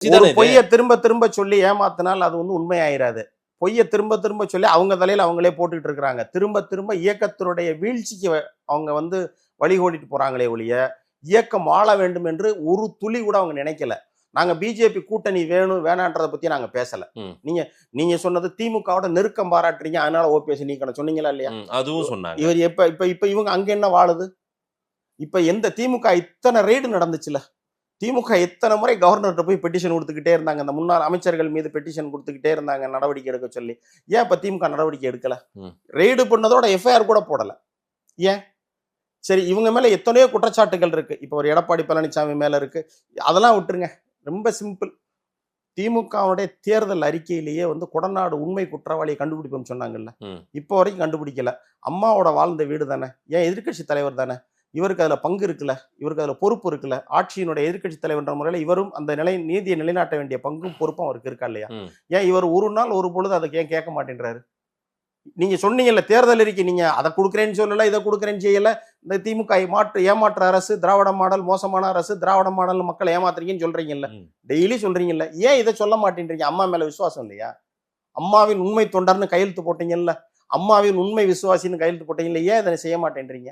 ஒரு? பொய்யை திரும்ப திரும்ப சொல்லி ஏமாத்தினால் அது வந்து உண்மையாயிராது. பொய்யை திரும்ப திரும்ப சொல்லி அவங்க தலையில அவங்களே போட்டுக்கிட்டு இருக்கிறாங்க. திரும்ப திரும்ப இயக்கத்தினுடைய வீழ்ச்சிக்கு அவங்க வந்து வழிகோடிட்டு போறாங்களே ஒழிய இயக்கம் ஆள வேண்டும் என்று ஒரு துளி கூட அவங்க நினைக்கல. நாங்க பிஜேபி கூட்டணி வேணும் வேணான்றதை பத்தி நாங்க பேசல. நீங்க நீங்க சொன்னது திமுகவோட நெருக்கம் பாராட்டுறீங்க அதனால ஓபிஎஸ் நீக்கணும் சொன்னீங்களா இல்லையா? அதுவும் சொன்னாங்க. இவர் எப்ப இப்ப இப்ப இவங்க அங்க என்ன வாழுது? இப்ப எந்த திமுக இத்தனை ரெய்டு நடந்துச்சுல? திமுக எத்தனை முறை கவர்னர்கிட்ட போய் பெட்டிஷன் கொடுத்துக்கிட்டே இருந்தாங்க. அந்த முன்னாள் அமைச்சர்கள் மீது பெட்டிஷன் கொடுத்துக்கிட்டே இருந்தாங்க நடவடிக்கை எடுக்க சொல்லி. ஏன் இப்ப திமுக நடவடிக்கை எடுக்கல. ரெய்டு பண்ணதோட எஃப்ஐஆர் கூட போடல. ஏன்? சரி இவங்க மேல எத்தனையோ குற்றச்சாட்டுகள் இருக்கு. இப்போ ஒரு எடப்பாடி பழனிசாமி மேல இருக்கு. அதெல்லாம் விட்டுருங்க. ரொம்ப சிம்பிள் திமுகவுடைய தேர்தல் அறிக்கையிலேயே வந்து கொடநாடு உண்மை குற்றவாளியை கண்டுபிடிப்போம்னு சொன்னாங்கல்ல. இப்போ வரைக்கும் கண்டுபிடிக்கல. அம்மாவோட வாழ்ந்த வீடு தானே? ஏன் எதிர்க்கட்சி தலைவர் தானே? இவருக்கு அதுல பங்கு இருக்குல்ல? இவருக்கு அதுல பொறுப்பு இருக்குல்ல? ஆட்சியினுடைய எதிர்க்கட்சி தலைவர்ன்ற முறையில் இவரும் அந்த நிலை நீதியை நிலைநாட்ட வேண்டிய பங்கும் பொறுப்பும் அவருக்கு இருக்கா இல்லையா. ஏன் இவர் ஒரு நாள் ஒரு பொழுது அதை ஏன் கேட்க மாட்டேன்றாரு? நீங்க சொன்னீங்கல்ல தேர்தல் அறிக்கை நீங்க அதை கொடுக்குறேன்னு சொல்லல இதை கொடுக்குறேன்னு செய்யல. இந்த திமுக மாற்று ஏமாற்று அரசு திராவிட மாடல் மோசமான அரசு திராவிட மாடல் மக்களை ஏமாத்துறீங்கன்னு சொல்றீங்கல்ல. டெய்லி சொல்றீங்கல்ல. ஏன் இதை சொல்ல மாட்டேன்றீங்க? அம்மா மேல விசுவாசம் இல்லையா? அம்மாவின் உண்மை தொண்டர்னு கையெழுத்து போட்டீங்கல்ல. அம்மாவின் உண்மை விசுவாசின்னு கையெழுத்து போட்டீங்கல்ல ஏன் இதை செய்ய மாட்டேன்றீங்க?